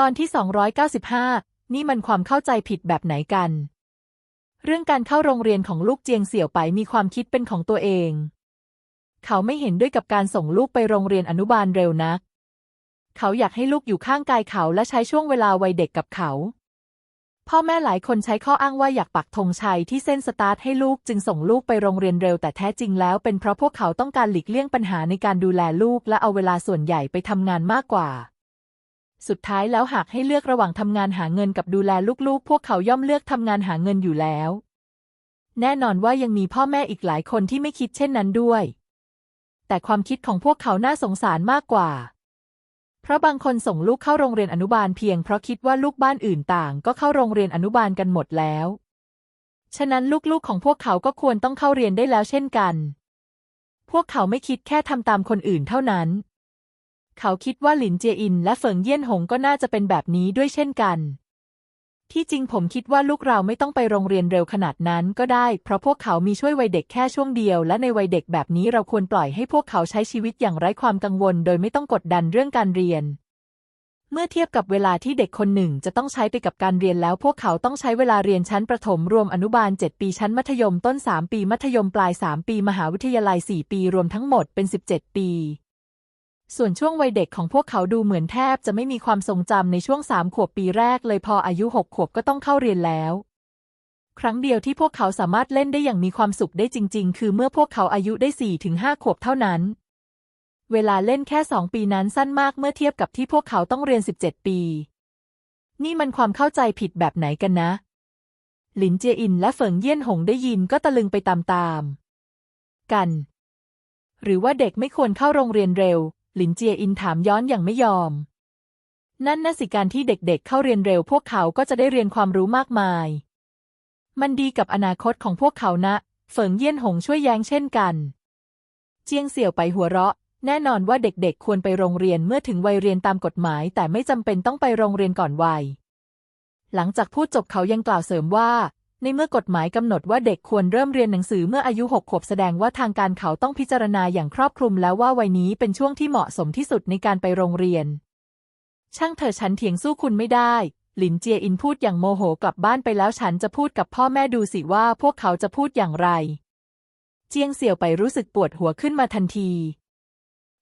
ตอนที่ 295 นี่มันความเข้าใจผิดแบบไหนกัน เรื่องการเข้าโรงเรียนของลูกเจียงเสี่ยวไปมีความคิดเป็นของตัวเอง เขาไม่เห็นด้วยกับการส่งลูกไปโรงเรียนอนุบาลเร็วนัก เขาอยากให้ลูกอยู่ข้างกายเขาและใช้ช่วงเวลาวัยเด็กกับเขา พ่อแม่หลายคนใช้ข้ออ้างว่าอยากปักธงชัยที่เส้นสตาร์ทให้ลูกจึงส่งลูกไปโรงเรียนเร็ว แต่แท้จริงแล้วเป็นเพราะพวกเขาต้องการหลีกเลี่ยงปัญหาในการดูแลลูกและเอาเวลาส่วนใหญ่ไปทำงานมากกว่า สุดท้ายแล้วหากให้เลือกระหว่างทำงานหาเงินกับดูแลลูกๆ พวกเขาย่อมเลือกทำงานหาเงินอยู่แล้ว แน่นอนว่ายังมีพ่อแม่อีกหลายคนที่ไม่คิดเช่นนั้นด้วย แต่ความคิดของพวกเขาน่าสงสารมากกว่า เพราะบางคนส่งลูกเข้าโรงเรียนอนุบาลเพียงเพราะคิดว่าลูกบ้านอื่นต่างก็เข้าโรงเรียนอนุบาลกันหมดแล้ว ฉะนั้นลูกๆของพวกเขาก็ควรต้องเข้าเรียนได้แล้วเช่นกัน พวกเขาไม่คิดแค่ทำตามคนอื่นเท่านั้น เขาคิดว่าหลินเจียอินและเฟิงเยี่ยนหงก็น่าจะเป็นแบบนี้ด้วยเช่นกัน ที่จริงผมคิดว่าลูกเราไม่ต้องไปโรงเรียนเร็วขนาดนั้นก็ได้ เพราะพวกเขามีช่วยวัยเด็กแค่ช่วงเดียว และในวัยเด็กแบบนี้เราควรปล่อยให้พวกเขาใช้ชีวิตอย่างไร้ความกังวล โดยไม่ต้องกดดันเรื่องการเรียน เมื่อเทียบกับเวลาที่เด็กคนหนึ่งจะต้องใช้ไปกับการเรียนแล้ว พวกเขาต้องใช้เวลาเรียนชั้นประถมรวมอนุบาล 7 ปีชั้นมัธยมต้น 3 ปี มัธยมปลาย 3 ปี มหาวิทยาลัย 4 ปี รวมทั้งหมดเป็น 17 ปี ส่วนช่วงวัยเด็กของพวกเขาดูเหมือนแทบจะไม่มีความทรงจำในช่วงสามขวบปีแรกเลยพออายุหกขวบก็ต้องเข้าเรียนแล้ว ครั้งเดียวที่พวกเขาสามารถเล่นได้อย่างมีความสุขได้จริง ๆ คือเมื่อพวกเขาอายุได้สี่ถึงห้าขวบเท่านั้น เวลาเล่นแค่สองปีนั้นสั้นมากเมื่อเทียบกับที่พวกเขาต้องเรียนสิบเจ็ดปี นี่มันความเข้าใจผิดแบบไหนกันนะ หลินเจียอินและเฟิงเยี่ยนหงได้ยินก็ตะลึงไปตามๆกัน หรือว่าเด็กไม่ควรเข้าโรงเรียนเร็ว หลินเจียอินถามย้อนอย่างไม่ยอม นั่นน่ะสิการที่เด็กๆเข้าเรียนเร็วพวกเขาก็จะได้เรียนความรู้มากมาย มันดีกับอนาคตของพวกเขานะ เฟิงเยี่ยนหงช่วยแย้งเช่นกัน เจียงเสี่ยวไปหัวเราะ แน่นอนว่าเด็กๆ ควรไปโรงเรียนเมื่อถึงวัยเรียนตามกฎหมาย แต่ไม่จำเป็นต้องไปโรงเรียนก่อนวัย หลังจากพูดจบเขายังกล่าวเสริมว่า ในเมื่อกฎหมายกำหนดว่าเด็กควรเริ่มเรียนหนังสือเมื่ออายุหกขวบแสดงว่าทางการเขาต้องพิจารณาอย่างครอบคลุมแล้วว่าวัยนี้เป็นช่วงที่เหมาะสมที่สุดในการไปโรงเรียน ช่างเถอะฉันเถียงสู้คุณไม่ได้ หลินเจียอินพูดอย่างโมโหกลับบ้านไปแล้วฉันจะพูดกับพ่อแม่ดูสิว่าพวกเขาจะพูดอย่างไร เจียงเสี่ยวไปรู้สึกปวดหัวขึ้นมาทันที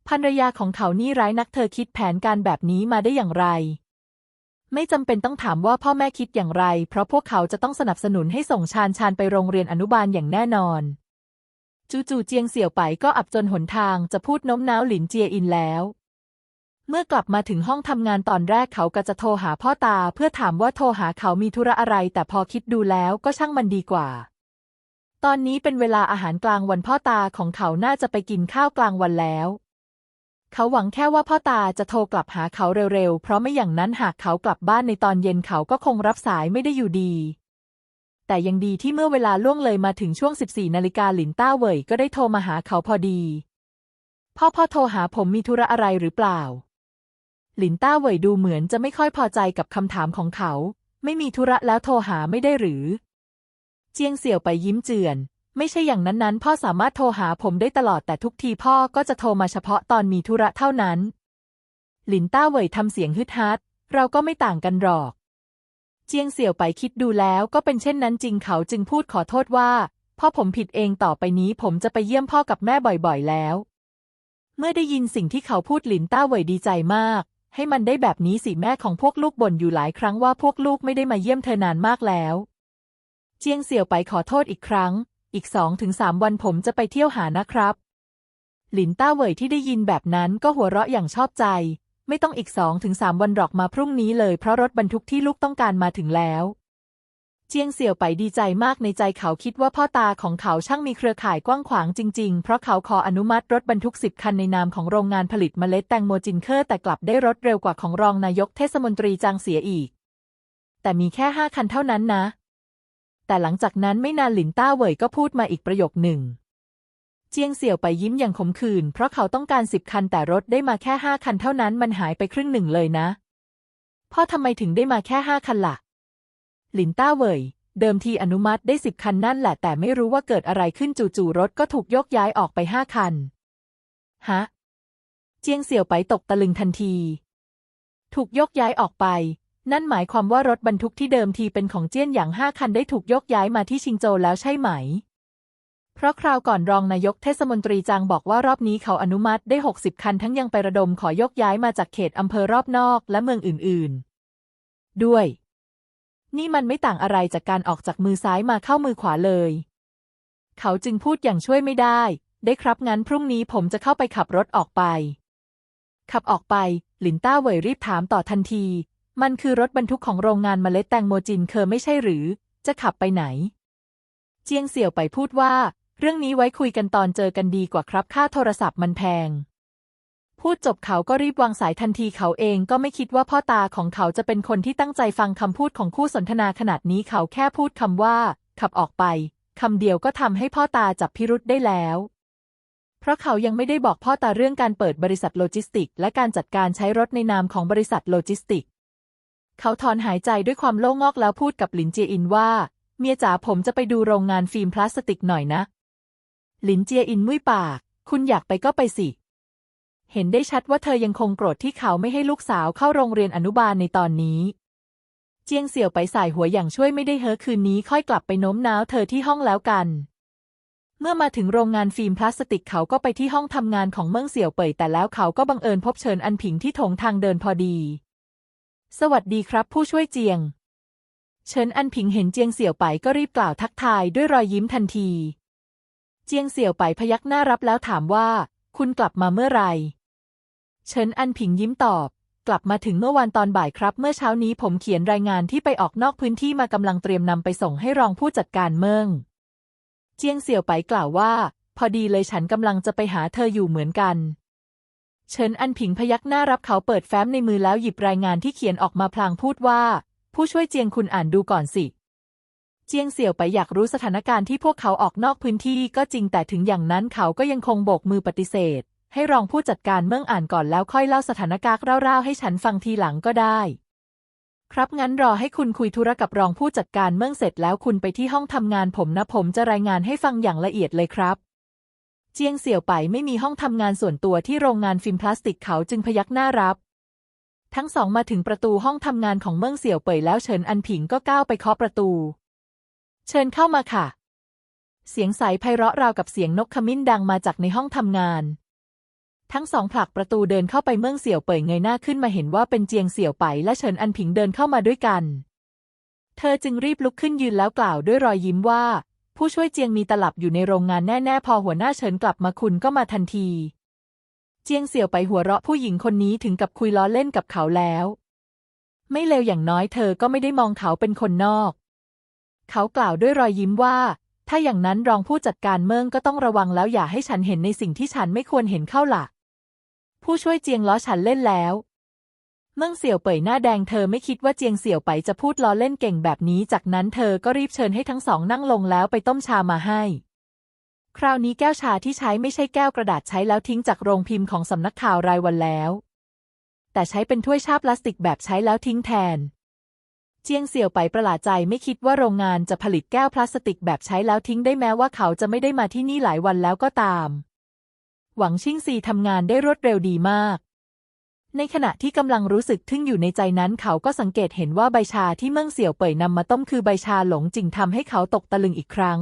ภรรยาของเขานี่ร้ายนักเธอคิดแผนการแบบนี้มาได้อย่างไร ไม่จำเป็นต้องถามว่าพ่อแม่คิดอย่างไร เพราะพวกเขาจะต้องสนับสนุนให้ส่งชาญชาญไปโรงเรียนอนุบาลอย่างแน่นอน จู่ๆเจียงเสี่ยวไปก็อับจนหนทางจะพูดโน้มน้าวหลินเจียอินแล้ว เมื่อกลับมาถึงห้องทำงานตอนแรกเขาก็จะโทรหาพ่อตาเพื่อถามว่าโทรหาเขามีธุระอะไร แต่พอคิดดูแล้วก็ช่างมันดีกว่า ตอนนี้เป็นเวลาอาหารกลางวันพ่อตาของเขาน่าจะไปกินข้าวกลางวันแล้ว เขาหวังแค่ว่าพ่อตาจะโทรกลับหาเขาเร็วๆ เพราะไม่อย่างนั้นหากเขากลับบ้านในตอนเย็นเขาก็คงรับสายไม่ได้อยู่ดี แต่ยังดีที่เมื่อเวลาล่วงเลยมาถึงช่วง 14 นาฬิกาหลินต้าเหวยก็ได้โทรมาหาเขาพอดี พ่อพ่อโทรหาผมมีธุระอะไรหรือเปล่า หลินต้าเหวยดูเหมือนจะไม่ค่อยพอใจกับคำถามของเขา ไม่มีธุระแล้วโทรหาไม่ได้หรือ เจียงเสี่ยวไปยิ้มเจือน ไม่ใช่อย่างนั้นนั้นพ่อสามารถโทรหาผมได้ตลอดแต่ทุกทีพ่อก็จะโทรมาเฉพาะตอนมีธุระเท่านั้น หลินต้าเหวยทำเสียงฮึดฮัดเราก็ไม่ต่างกันหรอก เจียงเสี่ยวไปคิดดูแล้วก็เป็นเช่นนั้นจริงเขาจึงพูดขอโทษว่าพ่อผมผิดเองต่อไปนี้ผมจะไปเยี่ยมพ่อกับแม่บ่อยๆแล้ว เมื่อได้ยินสิ่งที่เขาพูดหลินต้าเหวยดีใจมาก ให้มันได้แบบนี้สิแม่ของพวกลูกบ่นอยู่หลายครั้งว่าพวกลูกไม่ได้มาเยี่ยมเธอนานมากแล้ว เจียงเสี่ยวไปขอโทษอีกครั้ง อีกสองถึงสามวันผมจะไปเที่ยวหานะครับ หลินต้าเหวยที่ได้ยินแบบนั้นก็หัวเราะอย่างชอบใจ ไม่ต้องอีกสองถึงสามวันหรอกมาพรุ่งนี้เลยเพราะรถบรรทุกที่ลูกต้องการมาถึงแล้วเจียงเสี่ยวไปดีใจมากในใจเขาคิดว่าพ่อตาของเขาช่างมีเครือข่ายกว้างขวางจริง ๆ เพราะเขาขออนุมัติรถบรรทุกสิบคันในนามของโรงงานผลิตเมล็ดแตงโมจินเคอร์แต่กลับได้รถเร็วกว่าของรองนายกเทศมนตรีจางเสียอีก แต่มีแค่ห้าคันเท่านั้นนะ แต่หลังจากนั้นไม่นานหลินต้าเหวยก็พูดมาอีกประโยคหนึ่ง เจียงเสี่ยวไปยิ้มอย่างขมขื่นเพราะเขาต้องการสิบคันแต่รถได้มาแค่ห้าคันเท่านั้นมันหายไปครึ่งหนึ่งเลยนะ พ่อทำไมถึงได้มาแค่ห้าคันละ่ะ หลินต้าเหวยเดิมทีอนุมัติได้สิบคันนั่นแหละแต่ไม่รู้ว่าเกิดอะไรขึ้นจู่ๆรถก็ถูกยกย้ายออกไปห้าคัน ฮะ เจียงเสี่ยวไปตกตะลึงทันที ถูกยกย้ายออกไป นั่นหมายความว่ารถบรรทุกที่เดิมทีเป็นของเจี้ยนหยางห้าคันได้ถูกยกย้ายมาที่ชิงโจวแล้วใช่ไหม เพราะคราวก่อนรองนายกเทศมนตรีจางบอกว่ารอบนี้เขาอนุมัติได้ 60 คันทั้งยังไประดมขอยกย้ายมาจากเขตอำเภอรอบนอกและเมืองอื่นๆ ด้วย นี่มันไม่ต่างอะไรจากการออกจากมือซ้ายมาเข้ามือขวาเลย เขาจึงพูดอย่างช่วยไม่ได้ ได้ครับงั้นพรุ่งนี้ผมจะเข้าไปขับรถออกไปขับออกไป หลินต้าเหวยรีบถามต่อทันที มันคือรถบรรทุกของโรงงานเมล็ดแตงโมจินเคอไม่ใช่หรือ จะขับไปไหน เจียงเสี่ยวไปพูดว่า เรื่องนี้ไว้คุยกันตอนเจอกันดีกว่าครับ ค่าโทรศัพท์มันแพง พูดจบเขาก็รีบวางสายทันทีเขาเองก็ไม่คิดว่าพ่อตาของเขาจะเป็นคนที่ตั้งใจฟังคำพูดของคู่สนทนาขนาดนี้เขาแค่พูดคำว่า ขับออกไปคำเดียวก็ทำให้พ่อตาจับพิรุษได้แล้วเพราะเขายังไม่ได้บอกพ่อตาเรื่องการเปิดบริษัทโลจิสติก และการจัดการใช้รถในนามของบริษัทโลจิสติก เขาถอนหายใจด้วยความโล่งอกแล้วพูดกับหลินเจียอินว่า เมียจ๋าผมจะไปดูโรงงานฟิล์มพลาสติกหน่อยนะ หลินเจียอินมุ้ยปาก คุณอยากไปก็ไปสิ เห็นได้ชัดว่าเธอยังคงโกรธที่เขาไม่ให้ลูกสาวเข้าโรงเรียนอนุบาลในตอนนี้ เจียงเสี่ยวไปสายหัวอย่างช่วยไม่ได้เฮอคืนนี้ค่อยกลับไปโน้มน้าวเธอที่ห้องแล้วกันเมื่อมาถึงโรงงานฟิล์มพลาสติกเขาก็ไปที่ห้องทำงานของเมืองเสี่ยวเป่ยแต่แล้วเขาก็บังเอิญพบเชิญอันผิงที่โถงทางเดินพอดี สวัสดีครับผู้ช่วยเจียง เฉินอันผิงเห็นเจียงเสี่ยวไปก็รีบกล่าวทักทายด้วยรอยยิ้มทันที เจียงเสี่ยวไปพยักหน้ารับแล้วถามว่า คุณกลับมาเมื่อไหร่เฉินอันผิงยิ้มตอบ กลับมาถึงเมื่อวันตอนบ่ายครับ เมื่อเช้านี้ผมเขียนรายงานที่ไปออกนอกพื้นที่มากำลังเตรียมนำไปส่งให้รองผู้จัดการเมือง เจียงเสี่ยวไปกล่าวว่า พอดีเลยฉันกำลังจะไปหาเธออยู่เหมือนกัน เฉินอันผิงพยักหน้ารับเขาเปิดแฟ้มในมือแล้วหยิบรายงานที่เขียนออกมาพลางพูดว่า ผู้ช่วยเจียงคุณอ่านดูก่อนสิ เจียงเสี่ยวไปอยากรู้สถานการณ์ที่พวกเขาออกนอกพื้นที่ก็จริงแต่ถึงอย่างนั้นเขาก็ยังคงโบกมือปฏิเสธ ให้รองผู้จัดการเมื่ออ่านก่อนแล้วค่อยเล่าสถานการณ์เล่าๆให้ฉันฟังทีหลังก็ได้ ครับงั้นรอให้คุณคุยธุระกับรองผู้จัดการเมื่อเสร็จแล้วคุณไปที่ห้องทำงานผมนะผมจะรายงานให้ฟังอย่างละเอียดเลยครับ เจียงเสี่ยวไปไม่มีห้องทำงานส่วนตัวที่โรงงานฟิล์มพลาสติกเขาจึงพยักหน้ารับ ทั้งสองมาถึงประตูห้องทำงานของเมืองเสี่ยวเป่ยแล้วเฉินอันผิงก็ก้าวไปเคาะประตู เชิญเข้ามาค่ะ เสียงใสไพเราะราวกับเสียงนกขมิ้นดังมาจากในห้องทำงาน ทั้งสองผลักประตูเดินเข้าไปเมืองเสี่ยวเป่ยเงยหน้าขึ้นมาเห็นว่าเป็นเจียงเสี่ยวไปและเฉินอันผิงเดินเข้ามาด้วยกัน เธอจึงรีบลุกขึ้นยืนแล้วกล่าวด้วยรอยยิ้มว่า ผู้ช่วยเจียงมีตลับอยู่ในโรงงานแน่ ๆ พอหัวหน้าเฉินกลับมาคุณก็มาทันที เจียงเสี่ยวไปหัวเราะผู้หญิงคนนี้ถึงกับคุยล้อเล่นกับเขาแล้ว ไม่เลวอย่างน้อยเธอก็ไม่ได้มองเขาเป็นคนนอก เขากล่าวด้วยรอยยิ้มว่า ถ้าอย่างนั้นรองผู้จัดการเมืองก็ต้องระวังแล้วอย่าให้ฉันเห็นในสิ่งที่ฉันไม่ควรเห็นเข้าหล่ะ ผู้ช่วยเจียงล้อฉันเล่นแล้ว มืองเสี่ยวเป่ยหน้าแดงเธอไม่คิดว่าเจียงเสี่ยวไปจะพูดล้อเล่นเก่งแบบนี้ จากนั้นเธอก็รีบเชิญให้ทั้งสองนั่งลงแล้วไปต้มชามาให้ คราวนี้แก้วชาที่ใช้ไม่ใช่แก้วกระดาษใช้แล้วทิ้งจากโรงพิมพ์ของสำนักข่าวรายวันแล้ว แต่ใช้เป็นถ้วยชาพลาสติกแบบใช้แล้วทิ้งแทน เจียงเสี่ยวไปประหลาดใจไม่คิดว่าโรงงานจะผลิตแก้วพลาสติกแบบใช้แล้วทิ้งได้แม้ว่าเขาจะไม่ได้มาที่นี่หลายวันแล้วก็ตาม หวังชิ่งซีทำงานได้รวดเร็วดีมาก ในขณะที่กำลังรู้สึกทึ่งอยู่ในใจนั้นเขาก็สังเกตเห็นว่าใบชาที่เมืองเสี่ยวเป่ยนำมาต้มคือใบชาหลงจริงทำให้เขาตกตะลึงอีกครั้ง